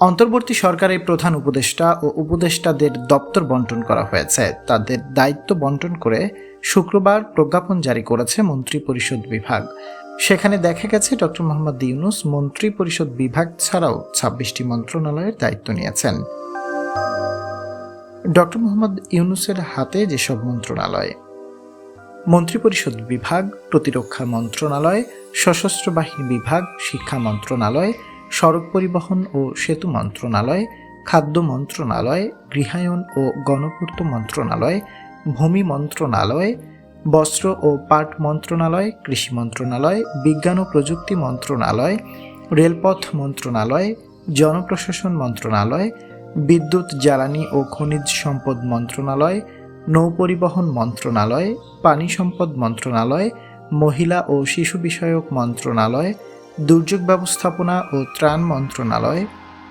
অন্তর্বর্তী সরকারের প্রধান উপদেষ্টা ও উপদেষ্টাদের দপ্তর বন্টন করা হয়েছে। তাদের দায়িত্ব বন্টন করে শুক্রবার প্রজ্ঞাপন জারি করেছে মন্ত্রী পরিষদ বিভাগ। সেখানে দেখা গেছে ডক্টর মোহাম্মদ ইউনুস মন্ত্রী পরিষদ বিভাগ ছাড়াও ছাব্বিশটি মন্ত্রণালয়ের দায়িত্ব নিয়েছেন। ডক্টর মোহাম্মদ ইউনুসের হাতে যেসব মন্ত্রণালয়। মন্ত্রিপরিষদ বিভাগ, প্রতিরক্ষা মন্ত্রণালয়, সশস্ত্র বাহিনী বিভাগ, শিক্ষা মন্ত্রণালয় সড়ক পরিবহন ও সেতু মন্ত্রণালয়, খাদ্য মন্ত্রণালয় গৃহায়ন ও গণপূর্ত মন্ত্রণালয়, ভূমি মন্ত্রণালয়, বস্ত্র ও পাট মন্ত্রণালয়, কৃষি মন্ত্রণালয়, বিজ্ঞান ও প্রযুক্তি মন্ত্রণালয়, রেলপথ মন্ত্রণালয়, জনপ্রশাসন মন্ত্রণালয়, বিদ্যুৎ, জ্বালানি ও খনিজ সম্পদ মন্ত্রণালয় নৌপরিবহন মন্ত্রণালয়, পানি সম্পদ মন্ত্রণালয়, মহিলা ও শিশু বিষয়ক মন্ত্রণালয় দুর্যোগ ব্যবস্থাপনা ও ত্রাণ মন্ত্রণালয়,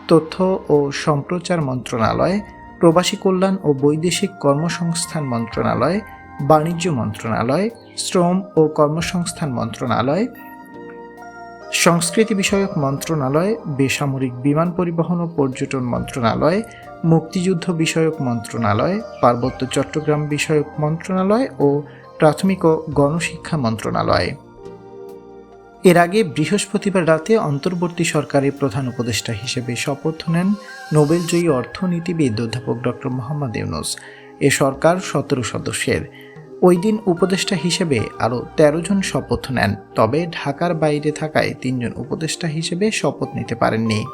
তথ্য ও সম্প্রচার মন্ত্রণালয়, প্রবাসী কল্যাণ ও বৈদেশিক কর্মসংস্থান মন্ত্রণালয়, বাণিজ্য মন্ত্রণালয়, শ্রম ও কর্মসংস্থান মন্ত্রণালয়, সংস্কৃতি বিষয়ক মন্ত্রণালয়, বেসামরিক বিমান পরিবহন ও পর্যটন মন্ত্রণালয়, মুক্তিযুদ্ধ বিষয়ক মন্ত্রণালয়, পার্বত্য চট্টগ্রাম বিষয়ক মন্ত্রণালয় ও প্রাথমিক ও গণশিক্ষা মন্ত্রণালয়। এর আগে বৃহস্পতিবার রাতে অন্তর্বর্তী সরকারের প্রধান উপদেষ্টা হিসেবে শপথ নেন নোবেলজয়ী অর্থনীতিবিদ অধ্যাপক ডক্টর মোহাম্মদ ইউনুস। এ সরকার সতেরো সদস্যের। ওই দিন উপদেষ্টা হিসেবে আরও তেরো জন শপথ নেন, তবে ঢাকার বাইরে থাকায় তিনজন উপদেষ্টা হিসেবে শপথ নিতে পারেননি।